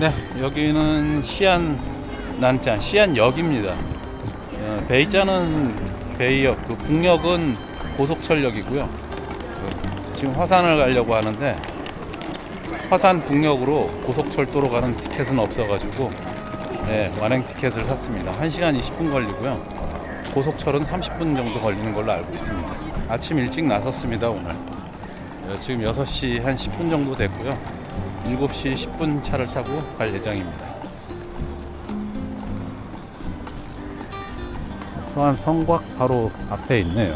네, 여기는 시안 난짠 시안역입니다. 어, 베이자는 베이역, 그 북역은 고속철역이고요. 그 지금 화산을 가려고 하는데 화산 북역으로 고속철도로 가는 티켓은 없어가지고 네, 완행 티켓을 샀습니다. 1시간 20분 걸리고요. 고속철은 30분 정도 걸리는 걸로 알고 있습니다. 아침 일찍 나섰습니다 오늘. 어, 지금 6시 한 10분 정도 됐고요. 7시 10분 차를 타고 갈 예정입니다. 서안 성곽 바로 앞에 있네요.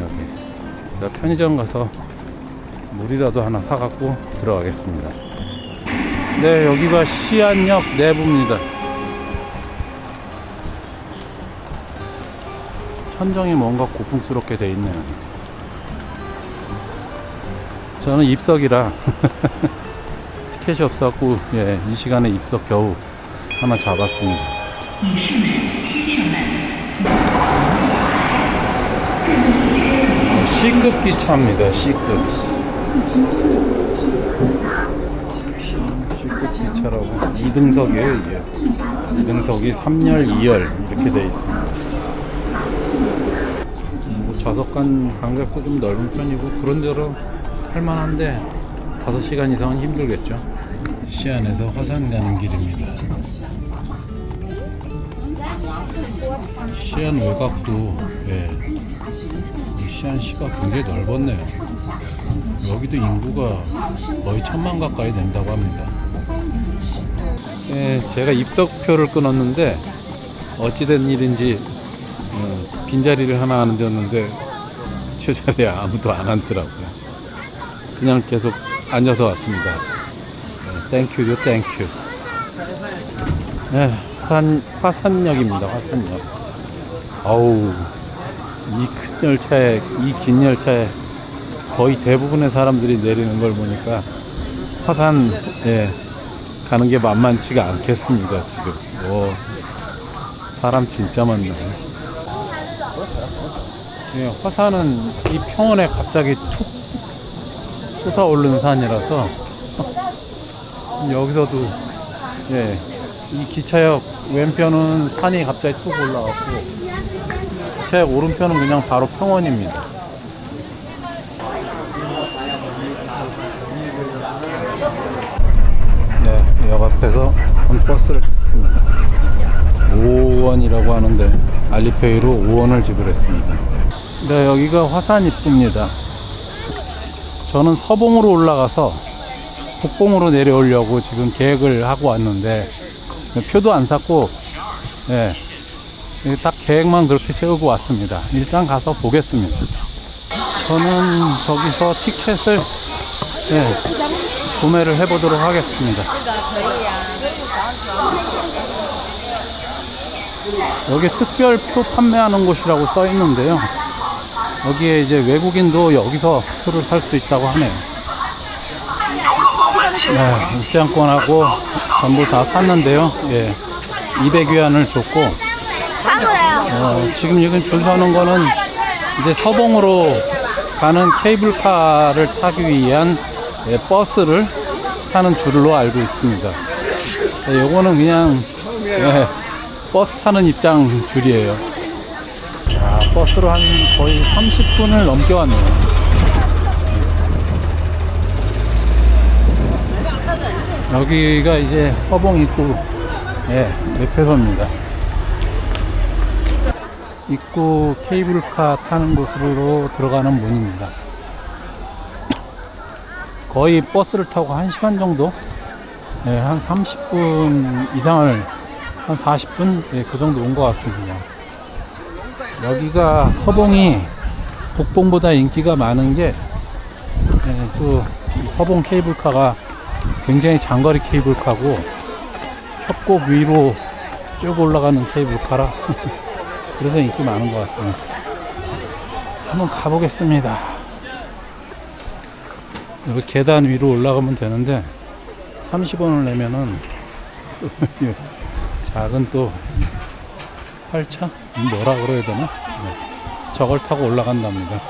여기. 제가 편의점 가서 물이라도 하나 사갖고 들어가겠습니다. 네, 여기가 시안역 내부입니다. 천정이 뭔가 고풍스럽게 돼 있네요. 저는 입석이라 티켓이 없어갖고 예, 이 시간에 입석 겨우 하나 잡았습니다. C급 기차입니다. C급. C급 기차라고 2등석이에요 이게. 2등석이 3열, 2열 이렇게 돼 있습니다. 뭐 좌석간 간격도 좀 넓은 편이고 그런 대로 할만한데 5시간 이상은 힘들겠죠. 시안에서 화산 가는 길입니다. 시안 외곽도 예, 이 시안 시가 굉장히 넓었네요. 여기도 인구가 거의 천만 가까이 된다고 합니다. 예, 제가 입석표를 끊었는데 어찌된 일인지 어, 빈자리를 하나 앉았는데 저 자리에 아무도 안 앉더라고요. 그냥 계속 앉아서 왔습니다. 네, 땡큐요 땡큐. 네, 화산, 화산역입니다. 화산역. 아우 이 큰 열차에 이 긴 열차에 거의 대부분의 사람들이 내리는 걸 보니까 화산 예, 가는 게 만만치가 않겠습니다 지금 오, 사람 진짜 많네 예, 화산은 이 평원에 갑자기 툭 솟아오르는 산이라서 여기서도 예, 이 기차역 왼편은 산이 갑자기 툭 올라왔고 기차역 오른편은 그냥 바로 평원입니다. 네, 역 앞에서 한 버스를 탔습니다. 5원이라고 하는데 알리페이로 5원을 지불했습니다. 네, 여기가 화산 입구입니다. 저는 서봉으로 올라가서 북봉으로 내려오려고 지금 계획을 하고 왔는데 표도 안 샀고 예, 이게 딱 계획만 그렇게 세우고 왔습니다. 일단 가서 보겠습니다. 저는 저기서 티켓을 예, 구매를 해보도록 하겠습니다. 여기 특별표 판매하는 곳이라고 써 있는데요. 여기에 이제 외국인도 여기서 표를 살수 있다고 하네요. 네, 입장권하고 전부 다 샀는데요. 예, 200위안을 줬고, 어, 지금 여기 줄 서는 거는 이제 서봉으로 가는 케이블카를 타기 위한 예, 버스를 타는 줄로 알고 있습니다. 예, 요거는 그냥 예, 버스 타는 입장 줄이에요. 자, 버스로 한 거의 30분을 넘게 왔네요. 여기가 이제 서봉 입구 예, 매표소입니다. 입구 케이블카 타는 곳으로 들어가는 문입니다. 거의 버스를 타고 1시간 정도? 예, 한 30분 이상을 한 40분? 예, 그 정도 온 것 같습니다. 여기가 서봉이 북봉보다 인기가 많은 게, 예, 그 서봉 케이블카가 굉장히 장거리 케이블카고, 협곡 위로 쭉 올라가는 케이블카라, 그래서 인기 많은 것 같습니다. 한번 가보겠습니다. 여기 계단 위로 올라가면 되는데, 30원을 내면은, 작은 또 8차? 뭐라 그래야 되나? 네. 저걸 타고 올라간답니다.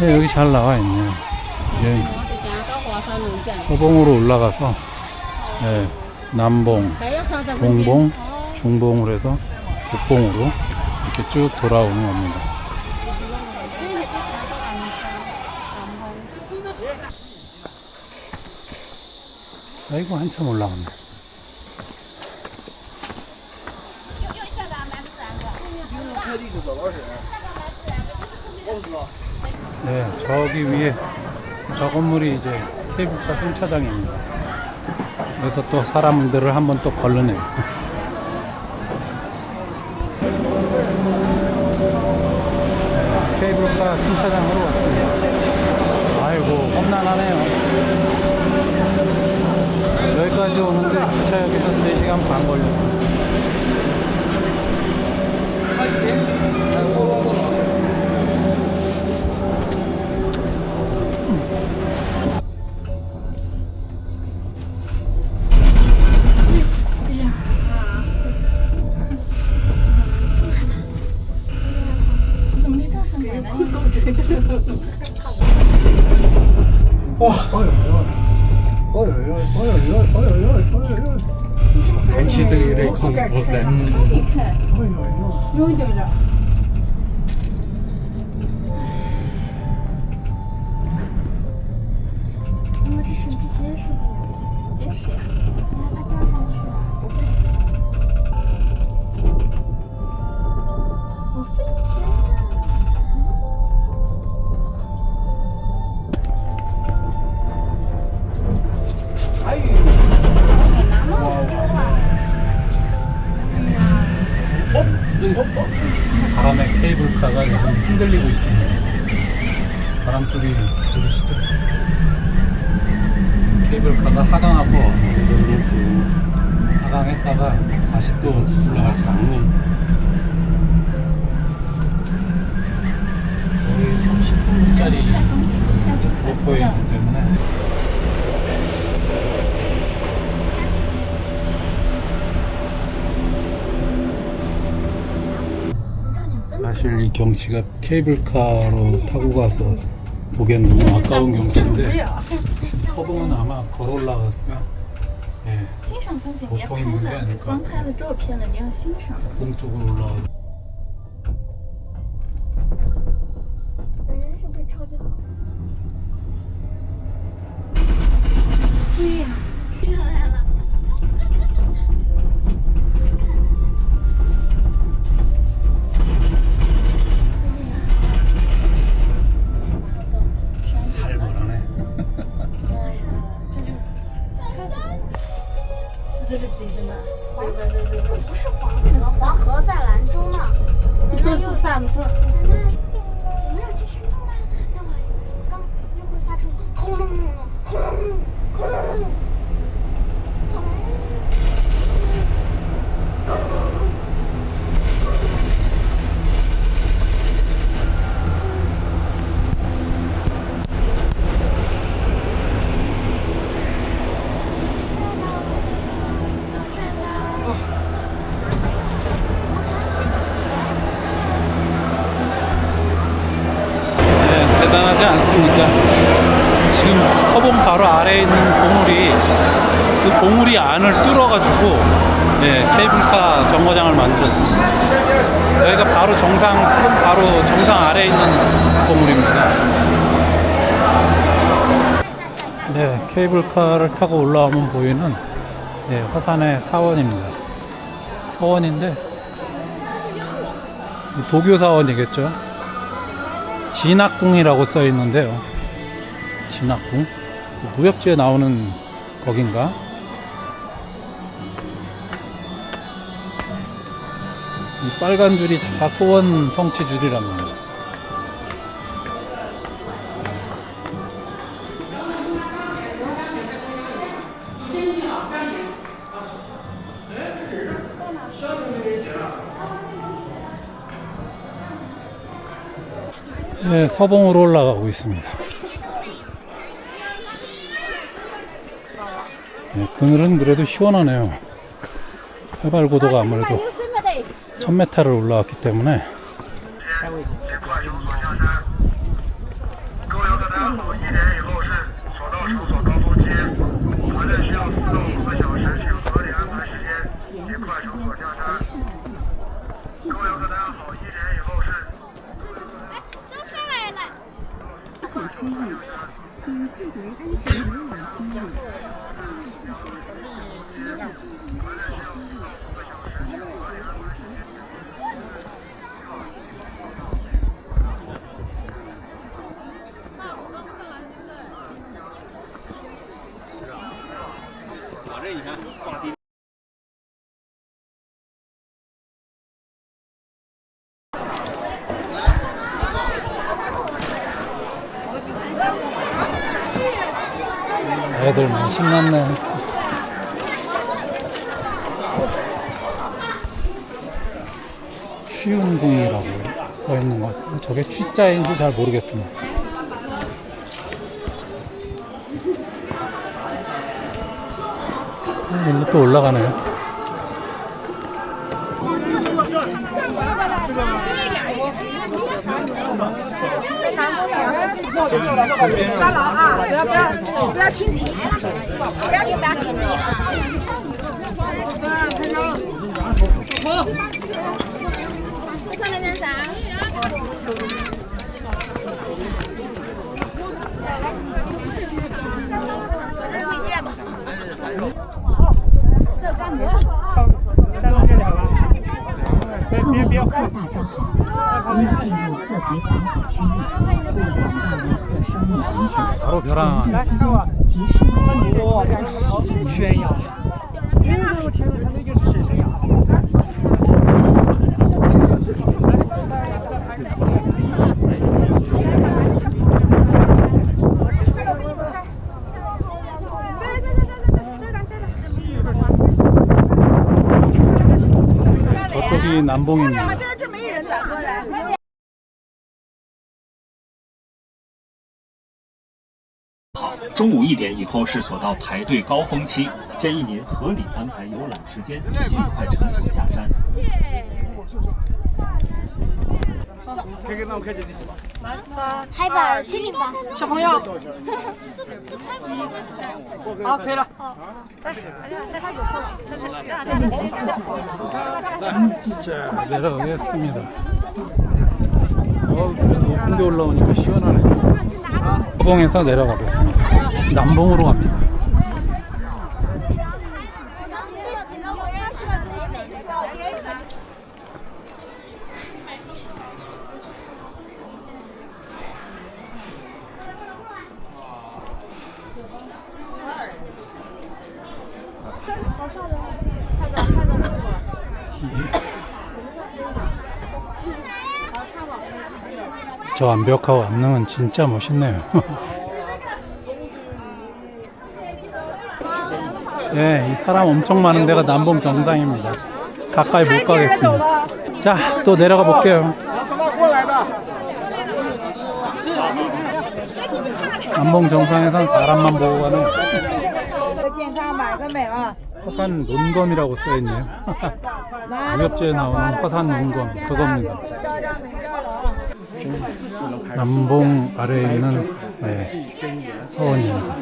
네, 여기 잘 나와 있네요. 예. 네. 서봉으로 올라가서 네, 남봉, 동봉, 중봉으로 해서 북봉으로 이렇게 쭉 돌아오는 겁니다. 아이고 한참 올라갔네. 네, 저기 위에 저 건물이 이제 케이블카 승차장입니다. 그래서 또 사람들을 한번 또 걸르네요. 哇！哎呀呀！哎呀呀！哎呀呀！哎呀呀！哎呀呀！天气都有点恐怖，嗯。有点点。 케이블카가 조금 흔들리고 있습니다. 바람 소리 들리시죠? 케이블카가 하강하고 하강했다가 다시 또 올라가서 거의 30분짜리 목포이기 때문에 사실 이 경치가 케이블카로 타고 가서 보기엔 너무 아까운 경치인데 서봉은 아마 걸어 올라가면 예, 보통의 물이 아닐 것 같아요. 공 쪽으로 올라가 네. 对对，不是黄河，黄河在兰州呢。你这是散步。 바로 정상 바로 정상 아래에 있는 봉우리입니다. 네, 케이블카를 타고 올라오면 보이는 네, 화산의 사원입니다. 서원인데 도교 사원이겠죠. 진학궁이라고 써 있는데요. 진학궁 무협지에 나오는 거긴가? 이 빨간 줄이 다 소원 성취 줄이랍니다. 네, 서봉으로 올라가고 있습니다. 네, 그늘은 그래도 시원하네요. 해발 고도가 아무래도 1000m를 올라왔기 때문에 애들 많이 신났네. 취운궁이라고 써 있는 것 같아요. 저게 취자인지 잘 모르겠습니다. 아, 일로 또 올라가네요. 抓牢啊！不要不要不要轻敌，不要轻敌！上来了点啥？配件好？哦，这干馍啊，山东这好个，别别别别打仗！ 바로 벼랑. 저쪽이 남봉입니다. 中午一点以后是索道排队高峰期，建议您合理安排游览时间，尽快乘索下山。嗨，宝，请你。小朋友。好，可以了。 허봉에서 내려가겠습니다. 남봉으로 갑니다. 저 완벽하고 안능은 진짜 멋있네요. 예, 이 사람 엄청 많은 데가 남봉 정상입니다. 가까이 못 가겠습니다. 자, 또 내려가 볼게요. 남봉 정상에선 사람만 보고 가는 화산 논검이라고 써있네요. 무협지에 나오는 화산 논검 그겁니다. 남봉 아래에 있는 네, 서원입니다.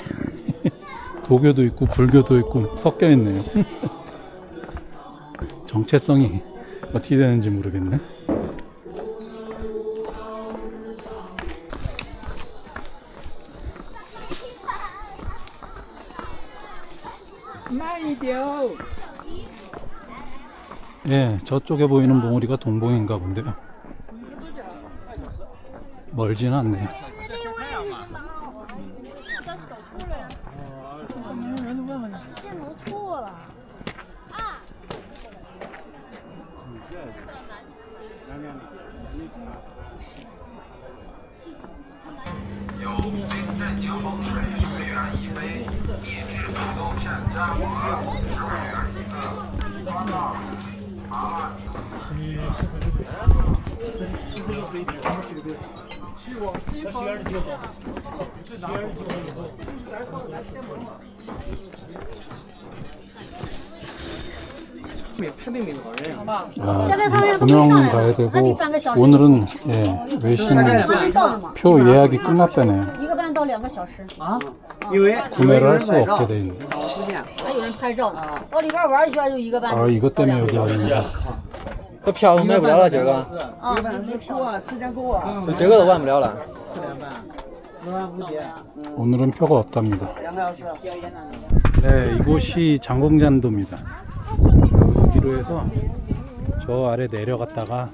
도교도 있고 불교도 있고 섞여 있네요. 정체성이 어떻게 되는지 모르겠네. 예, 저쪽에 보이는 봉우리가 동봉인가 본데요. 멀진 않네요. 아, 두명 가야 되고 오늘은 예, 외신 표 예약이 끝났다네요. 구매를 할 수 없게 돼 있네. 아, 이것 때문에 여기 왔는데. 这票都卖不了了，今儿个，啊，没没票。时间够啊，这个都办不了了。 오늘은 표가 없답니다. 两个小时。 네, 이곳이 장공잔도입니다. 여기로 해서 저 아래 내려갔다가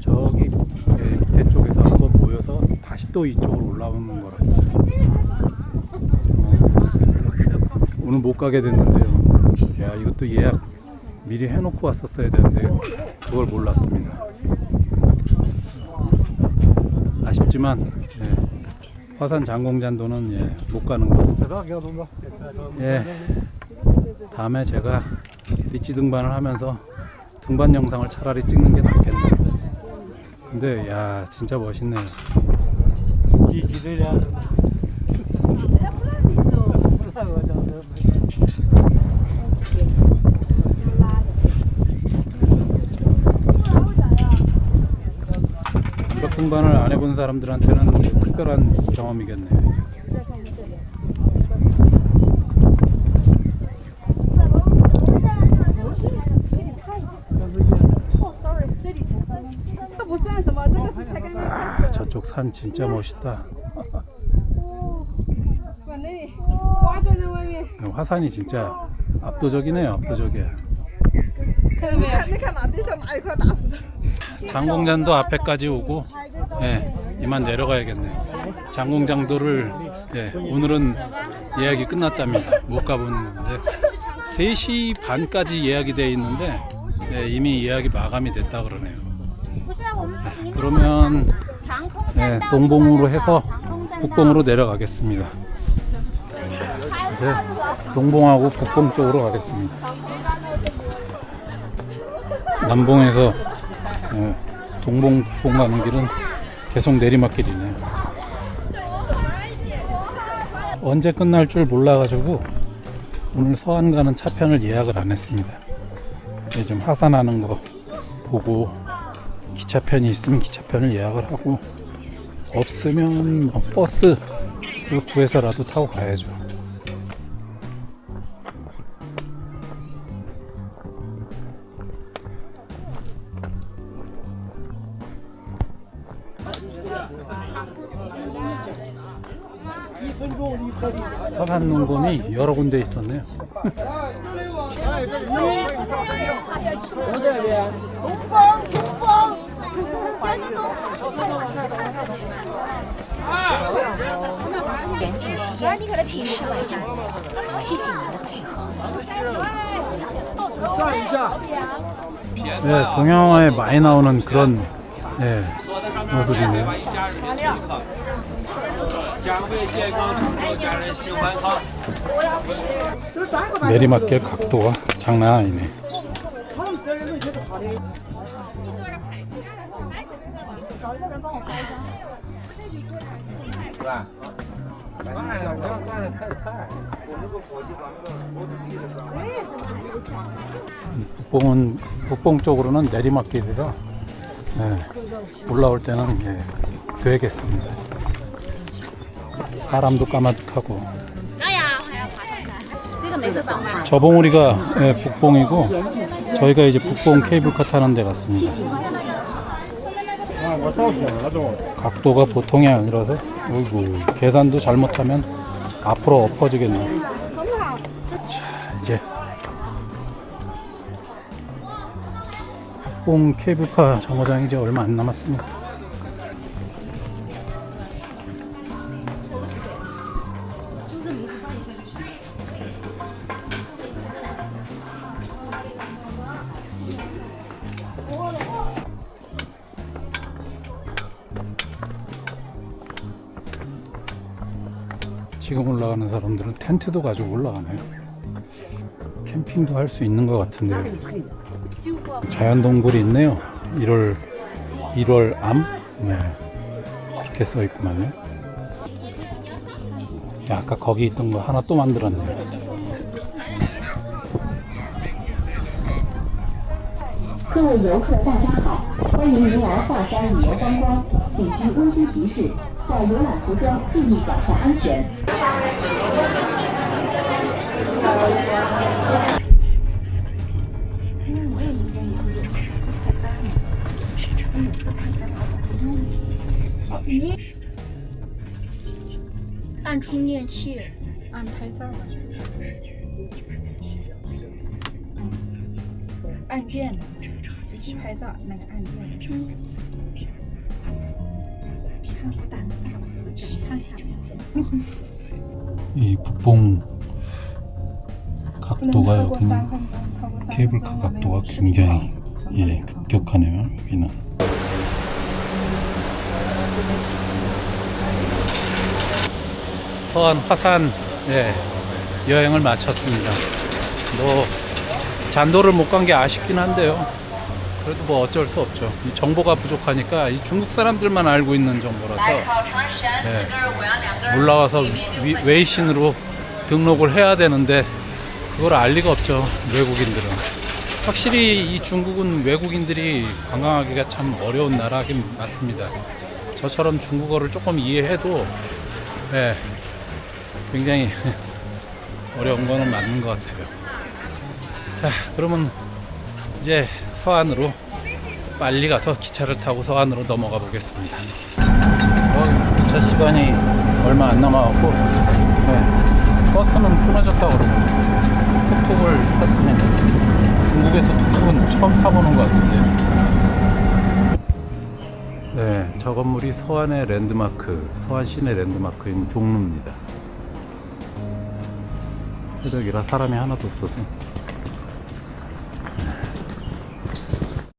저기 예, 밑에 쪽에서 한번 모여서 다시 또 이쪽으로 올라오는 거랍니다. 어, 오늘 못 가게 됐는데요. 야, 이것도 예약 미리 해놓고 왔었어야 되는데 그걸 몰랐습니다. 아쉽지만 예, 화산 장공잔도는 예, 못 가는 거. 예. 다음에 제가 리치 등반을 하면서 등반 영상을 차라리 찍는 게 낫겠네. 근데 야 진짜 멋있네요. 벽 등반을 안 해본 사람들한테는 특별한 경험이겠네. 아, 저쪽 산 진짜 멋있다. 화산이 진짜 압도적이네요, 압도적이. 장공잔도 앞에까지 오고 예, 이만 내려가야겠네. 장공장도를 예, 오늘은 예약이 끝났답니다. 못 가보는데 3시 반까지 예약이 돼 있는데 예, 이미 예약이 마감이 됐다 그러네요. 예, 그러면 예, 동봉으로 해서 북봉으로 내려가겠습니다. 이제 동봉하고 북봉 쪽으로 가겠습니다. 남봉에서 예, 동봉 북봉 가는 길은 계속 내리막길이네요. 언제 끝날 줄 몰라가지고 오늘 서안 가는 차편을 예약을 안 했습니다. 이제 좀 하산하는 거 보고 기차편이 있으면 기차편을 예약을 하고 없으면 뭐 버스 구해서라도 타고 가야죠. 서산 농금이 여러 군데 있었네요. 네, 동영화에 많이 나오는 그런 예, 모습이네요. 将会健康度过家人新欢康。 내리막길 각도가 장난 아니네. 북봉은 북봉 쪽으로는 내리막길이라 예, 올라올 때는 예, 되겠습니다. 바람도 까마득하고. 저 봉우리가 예, 북봉이고 저희가 이제 북봉 케이블카 타는 데 갔습니다. 각도가 보통이 아니라서 어이구 계단도 잘못하면 앞으로 엎어지겠네. 자 이제 북봉 케이블카 정거장 이제 얼마 안 남았습니다. 텐트도 가지고 올라가네요. 캠핑도 할 수 있는 것 같은데요. 자연동굴이 있네요. 1월 1월 암? 네. 이렇게 써 있구만요. 야, 아까 거기 있던 거 하나 또 만들었네요. 好，你按充电器，按拍照。嗯，按键的，就是拍照那个按键。嗯。看我，看下面。一蹦。 각도가요. 케이블카 각도가 굉장히 예, 급격하네요. 여기는. 서안 화산 예, 여행을 마쳤습니다. 뭐 잔도를 못 간 게 아쉽긴 한데요. 그래도 뭐 어쩔 수 없죠. 이 정보가 부족하니까 이 중국 사람들만 알고 있는 정보라서 예, 올라와서 웨이신으로 등록을 해야 되는데 그걸 알 리가 없죠. 외국인들은. 확실히 이 중국은 외국인들이 관광하기가 참 어려운 나라긴 맞습니다. 저처럼 중국어를 조금 이해해도 예, 굉장히 어려운 거는 맞는 것 같아요. 자, 그러면 이제 서안으로 빨리 가서 기차를 타고 서안으로 넘어가 보겠습니다. 어, 기차 시간이 얼마 안 남아갖고 네, 버스는 끊어졌다고 그러고 툭툭을 탔습니다. 중국에서 툭툭은 처음 타보는 것 같은데. 네, 저 건물이 서안의 랜드마크, 서안 시내 랜드마크인 종루입니다. 새벽이라 사람이 하나도 없어서